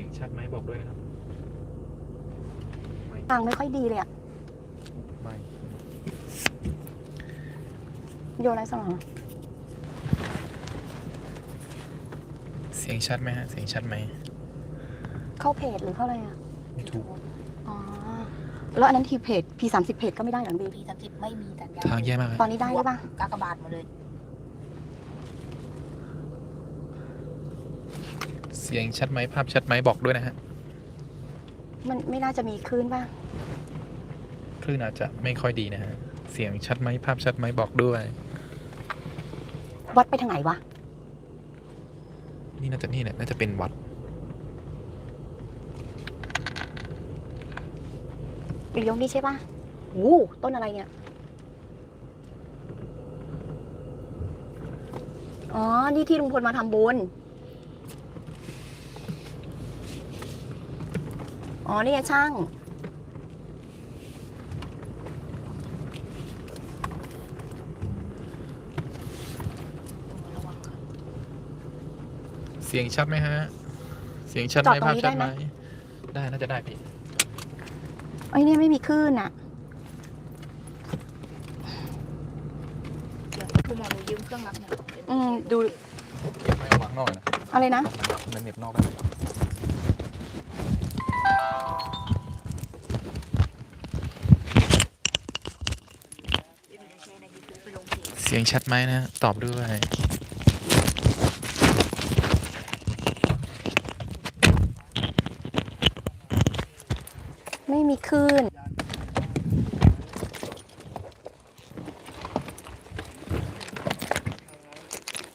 สียงชัดไหมบอกด้วยนะครับฟังไม่ค่อยดีเลยอะไม่โยนอะไรสมองเสียงชัดไหมฮะ เสียงชัดไหมเข้าเพจหรือเข้าอะไรอะไม่ถูกอ๋อ แล้วอันนั้นทีเพจ P 3 0 เพจก็ไม่ได้เหรอน้องบีพีสามสิบไม่มีสัญญาณทางแย่มากเลยตอนนี้ได้หรือเปล่ากากบาทหมดเลย เสียงชัดไหมภาพชัดไหมบอกด้วยนะฮะ มันไม่น่าจะมีคลื่นป่ะคลื่นอาจจะไม่ค่อยดีนะฮะ เสียงชัดไหมภาพชัดไหมบอกด้วย วัดไปทางไหนวะ นี่น่าจะนี่แหละน่าจะเป็นวัดปียงนี่ใช่ป่ะโอ้ต้นอะไรเนี่ย อ๋อ นี่ที่ลุงพลมาทำบุญ อ๋อนี่ไงช่าง เสียงชัดไหมฮะ เสียงชัดไหจมอดตรงภาพนี้ชัดไหมได้ไหม ได้น่าจะได้พี่ไอ้ยเนี่ยไม่มีคลื่นอะ เดี๋ยวคุณหมอหนูยืมเครื่องรับหน่อยอืมดูเก็บไม้วางนอกเลยนะอะไรนะมันเหน็บนอกได้ เสียงชัดไหมนะ ตอบด้วย ไม่มีคลื่น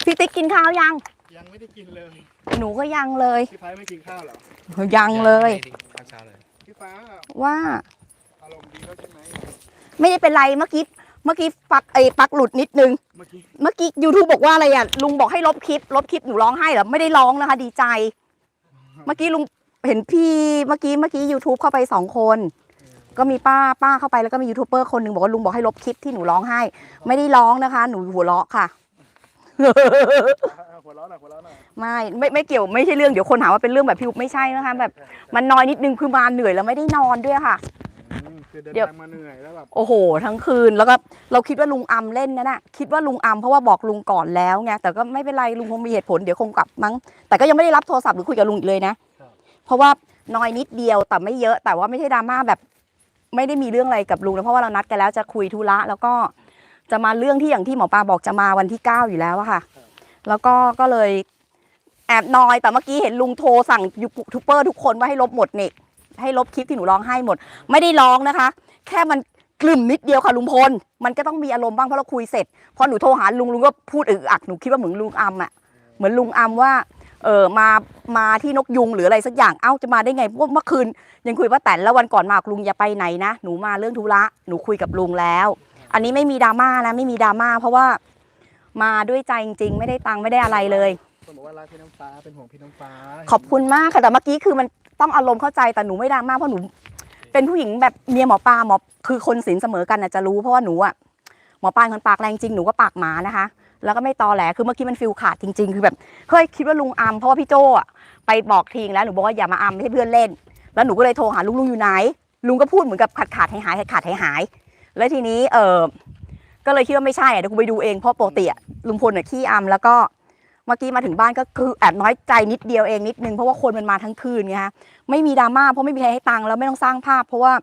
พี่ติ๊กกินข้าวยัง ยังไม่ได้กินเลย หนูก็ยังเลย พี่ฟ้าไม่กินข้าวเหรอ ยังเลยข้าวเช้าเลยพี่ฟ้าว่าอารมณ์ดีแล้วใช่ไหมไม่ได้เป็นไรเมื่อกี้เมื่อกี้ปักไอ้ปักหลุดนิดนึง เมื่อกี้เมื่อกี้ YouTube บอกว่าอะไรอะลุงบอกให้ลบคลิปลบคลิปหนูร้องไห้เหรอไม่ได้ร้องนะคะ ดีใจ เมื่อกี้ลุงเห็นพี่เมื่อกี้เมื่อกี้ YouTube เข้าไปสองคน ก็มีป้าป้าเข้าไปแล้วก็มียูทูบเบอร์คนหนึ่งบอกว่าลุงบอกให้ลบคลิปที่หนูร้องไห้ ไม่ได้ร้องนะคะ หนูหัวเราะค่ะ หัวเราะหน่อยหัวเราะหน่อยไม่ไม่ไม่เกี่ยวไม่ใช่เรื่องเดี๋ยวคนหาว่าเป็นเรื่องแบบพี่อุ๊บไม่ใช่นะคะแบบ มันน้อยนิดนึงคือมาเหนื่อยแล้วไม่ได้นอนด้วยค่ะ อืมคือเดินเดี๋ยว ทางมาเหนื่อยแล้วแบบโอ้โห ทั้งคืนแล้วก็เราคิดว่าลุงอำเล่นนะน่ะคิดว่าลุงอำเพราะว่าบอกลุงก่อนแล้วไงแต่ก็ไม่เป็นไรลุงคงมีเหตุผลเดี๋ยวคงกลับมั้งแต่ก็ยังไม่ได้รับโทรศัพท์หรือคุยกับลุงอีกเลยนะเพราะว่าน้อยนิดเดียวแต่ไม่เยอะแต่ว่าไม่ใช่ดราม่าแบบ ไม่ได้มีเรื่องอะไรกับลุงนะเพราะว่าเรานัดกันแล้วจะคุยธุระแล้วก็ จะมาเรื่องที่อย่างที่หมอปลาบอกจะมาวันที่เก้าอยู่แล้วอะค่ะ แล้วก็ก็เลยแอบนอยแต่เมื่อกี้เห็นลุงโทรสั่งยูทูบเบอร์ทุกคนว่าให้ลบหมดนี่ให้ลบคลิปที่หนูร้องไห้หมด ไม่ได้ร้องนะคะ แค่มันกลุ่มนิดเดียวค่ะลุงพล มันก็ต้องมีอารมณ์บ้างเพราะเราคุยเสร็จพอหนูโทรหาลุงลุงก็พูดอึกอักหนูคิดว่าเหมือนลุงอัมอะเหมือนลุงอัมว่าเออมามาที่นกยุงหรืออะไรสักอย่างเอ้าจะมาได้ไงเพราะว่าเมื่อคืนยังคุยว่าแต่นแล้ววันก่อนมากับลุงอย่าไปไหนนะหนูมาเรื่องธุระหนูคุยกับลุงแล้ว อันนี้ไม่มีดราม่านะไม่มีดราม่าเพราะว่ามาด้วยใจจริงๆ ไม่ได้ตังค์ไม่ได้อะไรเลย คนบอกว่ารักพี่น้ำฟ้าเป็นห่วงพี่น้ำฟ้าขอบคุณมากค่ะแต่เมื่อกี้คือมันต้องอารมณ์เข้าใจแต่หนูไม่ดราม่าเพราะหนู เป็นผู้หญิงแบบเมียหมอปลาหมอคือคนศีลเสมอกันน่ะจะรู้เพราะว่าหนูอะหมอปลาเป็นคนปากแรงจริงหนูก็ปากหมานะคะ แล้วก็ไม่ตอแหลคือเมื่อกี้มันฟิลขาดจริง ๆ คือแบบเฮ้ยคิดว่าลุงอัมเพราะว่าพี่โจอะไปบอกทิ้งแล้วหนูบอกว่าอย่ามาอัมไม่ให้เพื่อนเล่น แล้วหนูก็เลยโทรหาลุงลุงอยู่ไหน ลุงก็พูดเหมือนกับขาดขาดหายหายขาดหายหาย แล้วทีนี้เออก็เลยคิดว่าไม่ใช่เดี๋ยวกูไปดูเองเพราะปกติอะลุงพลน่ะขี้อัมแล้วก็เมื่อกี้มาถึงบ้านก็คือแอบน้อยใจนิดเดียวเองนิดนึงเพราะว่าคนมันมาทั้งคืนไงฮะไม่มีดราม่าเพราะไม่มีใครให้ตังค์แล้วไม่ต้องสร้างภาพ เพราะว่า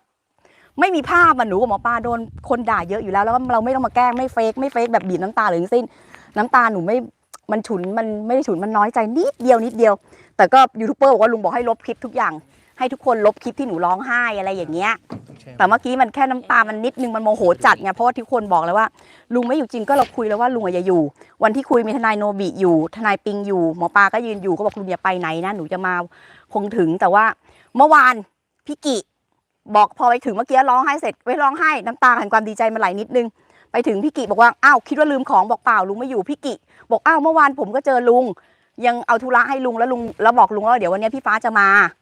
ไม่มีภาพมันหนูกับหมอปลาโดนคนด่าเยอะอยู่แล้วแล้วเราไม่ต้องมาแกล้งไม่เฟกไม่เฟกแบบบีบน้ำตาหรือทั้งสิ้น น้ำตาหนูไม่มันฉุนมันไม่ได้ฉุนมันน้อยใจนิดเดียวนิดเดียว แต่ก็ยูทูบเบอร์บอกว่าลุงบอกให้ลบคลิปทุกอย่าง ให้ทุกคนลบคลิปที่หนูร้องไห้อะไรอย่างเงี้ย แต่เมื่อกี้มันแค่น้ำตา มันนิดนึง มันโมโหจัดไง เพราะว่าทุกคนบอกแล้วว่า ลุงไม่อยู่จริงก็เราคุยแล้วว่าลุงอะอย่าอยู่ วันที่คุยมีทนายโนบิอยู่ ทนายปิงอยู่ หมอปลาก็ยืนอยู่ ก็บอกลุงอย่าไปไหนนะ หนูจะมาคงถึง แต่ว่าเมื่อวานพี่กิบอกพอไปถึงเมื่อกี้ร้องไห้เสร็จไม่ร้องไห้น้ำตาแห่งความดีใจมันไหลนิดนึง ไปถึงพี่กิบอกว่า อ้าวคิดว่าลืมของบอกเปล่าลุงไม่อยู่พี่กิ บอกอ้าวเมื่อวานผมก็เจอลุง ยังเอาธุระให้ลุงแล้วลุงแล้วบอกลุงว่าเดี๋ยววันนี้พี่ฟ้าจะมาครับสั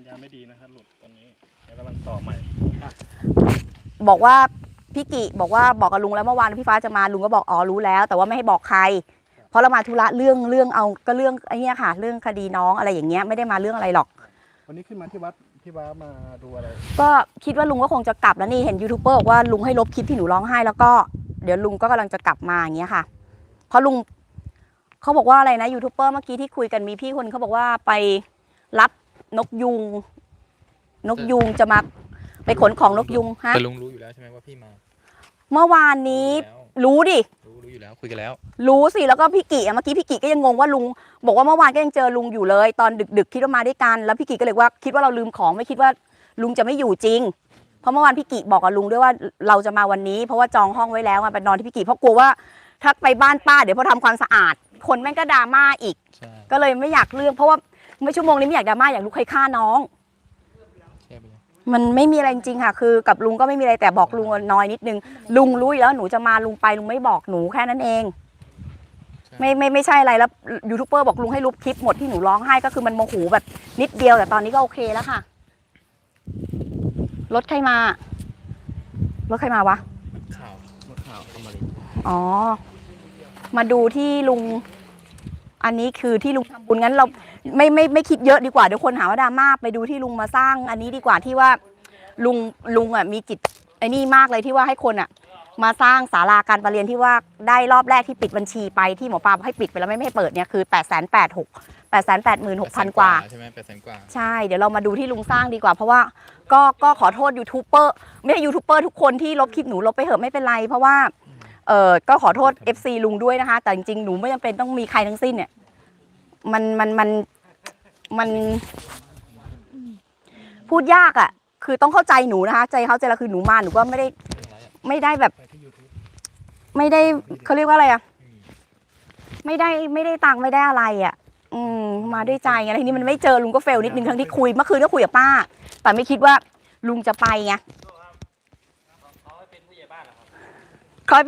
ญญาณไม่ดีนะครับหลุดตอนนี้เดี๋ยวกำลังต่อใหม่บอกว่าพี่กิบอกว่าบอกกับลุงแล้วเมื่อวานพี่ฟ้าจะมาลุงก็บอกอ๋อรู้แล้ว แต่ว่าไม่ให้บอกใคร เพราะเรามาธุระเรื่องเรื่องเอาก็เรื่องไอ้เนี้ยค่ะ เรื่องคดีน้องอะไรอย่างเงี้ยไม่ได้มาเรื่องอะไรหรอก วันนี้ขึ้นมาที่วัดพี่ว้ามาดูอะไรก็คิดว่าลุงก็คงจะกลับแล้วนี่เห็นยูทูบเบอร์บอกว่าลุงให้ลบคลิปที่หนูร้องไห้แล้วก็เดี๋ยวลุงก็กำลังจะกลับมาอย่างเงี้ยค่ะ เพราะลุงเขาบอกว่าอะไรนะยูทูบเบอร์เมื่อกี้ที่คุยกันมีพี่คนเขาบอกว่าไปรับ นกยุง นกยุงจะมาไปขนของนกยุงฮะแต่ลุงรู้อยู่แล้วใช่ไหมว่าพี่มาเมื่อวานนี้รู้แล้วรู้ดิ รู้รู้อยู่แล้วคุยกันแล้ว รู้สิแล้วก็พี่กิอะเมื่อกี้พี่กิก็ยังงงว่าลุง บอกว่าเมื่อวานก็ยังเจอลุงอยู่เลย ตอนดึก ๆ คิดว่ามาด้วยกัน แล้วพี่กิก็เลยว่าคิดว่าเราลืมของไม่คิดว่าลุงจะไม่อยู่จริง เพราะเมื่อวานพี่กิบอกกับลุงด้วยว่าเราจะมาวันนี้ เพราะว่าจองห้องไว้แล้วมาไปนอนที่พี่กิเพราะกลัวว่าถ้าไปบ้านป้าเดี๋ยวพอทำความสะอาด คนแม่งก็ดราม่าอีกใช่ก็เลยไม่อยากเรื่องเพราะว่า ไม่ชั่วโมงนี้ไม่อยากดราม่าอยากรู้ใครฆ่าน้องแช่ไปยังมันไม่มีอะไรจริงๆค่ะ คือกับลุงก็ไม่มีอะไรแต่บอกลุงน้อยนิดนึง ลุงรู้อยู่แล้วหนูจะมาลุงไปลุงไม่บอกหนูแค่นั้นเอง ไม่ไม่ไม่ใช่อะไรแล้วยูทูบเบอร์บอกลุงให้ลบคลิปหมดที่หนูร้องไห้ก็คือมันโมโหแบบนิดเดียวแต่ตอนนี้ก็โอเคแล้วค่ะ รถใครมารถใครมาวะข่าวรถข่าวอมรินทร์อ๋อ มาดูที่ลุง อันนี้คือที่ลุงทำบุญงั้นเรา ไม่ไม่ไม่คิดเยอะดีกว่าเดี๋ยวคนหาว่าดราม่าไปดูที่ลุงมาสร้าง อันนี้ดีกว่าที่ว่าลุงลุงอะมีจิตไอ้นี่มากเลยที่ว่าให้คนอะ มาสร้างศาลาการประเรียนที่ว่าได้รอบแรกที่ปิดบัญชีไปที่หมอปลาบอกให้ปิดไปแล้วไม่ไม่ให้เปิดเนี่ยคือ8ปดแสนแปดหกแปดแสนแปดหมื่นหกพันกว่า ใช่ไหมแปดแสนกว่า ใช่เดี๋ยวเรามาดูที่ลุงสร้างดีกว่า เพราะว่าก็ก็ขอโทษยูทูบเบอร์ไม่ใช่ยูทูบเบอร์ทุกคนที่ลบคลิปหนูลบไปเถอะไม่เป็นไร เพราะว่าเออก็ขอโทษ FC ลุงด้วยนะคะ แต่จริงๆหนูไม่จำเป็นต้องมีใครทั้งสิ้นเนี่ย มันมันมันมัน พูดยากอะ่ะ คือต้องเข้าใจหนูนะคะใจเขาใจเราคือหนูมาหนูก็ไม่ได้ ไม่ได้แบบ ไม่ได้เขาเรียกว่าอะไรอะ่ะไม่ได้ไม่ได้ตังค์ไม่ได้อะไรอะ่ะ อืมมาด้วยใจไงทีนี้มันไม่เจอลุงก็เฟลนิดนึงทั้งที่คุยเมื่อคืนก็คุยกับป้า แต่ไม่คิดว่า ลุงจะไปไงเขาเป็นผู้ใหญ่บ้านเหรอครับ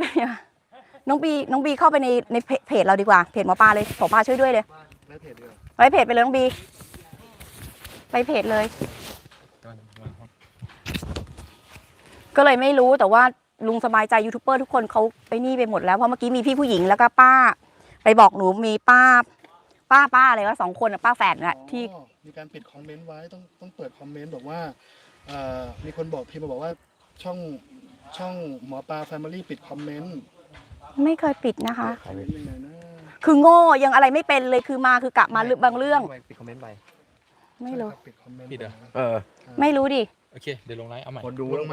น้องบีน้องบีเข้าไปในในเพเพจเราดีกว่าเพจหมอปลาเลยหมอปลาช่วยด้วยเลย และเพจเดียวไปเพจไปเลยน้องบี ไปเพจเลย ก็เลยไม่รู้แต่ว่าลุงสบายใจยูทูบเบอร์ทุกคนเขาไปนี่ไปหมดแล้วเพราะเมื่อกี้มีพี่ผู้หญิงแล้วก็ป้า ไปบอกหนูมีป้า ป้าป้าอะไรวะสองคนอะป้าแฝดน่ะที่อ๋อมีการปิดคอมเมนต์ไว้ต้องต้องเปิดคอมเมนต์บอกว่าเอ่อมีคนบอกพิมพ์มาบอกว่าช่องช่องหมอปลาแฟมิลี่ปิดคอมเมนต์ไม่เคยปิดนะคะ คอมเมนต์ยังไงนะ คือโง่ยังอะไรไม่เป็นเลยคือมาคือกลับมาเรื่องบางเรื่อง ปิดคอมเมนต์ไปไม่รู้ปิดคอมเมนต์ปิดเหรอ เออ ไม่รู้ดิ โอเค เดี๋ยวลงไลน์เอาใหม่ คนดูลง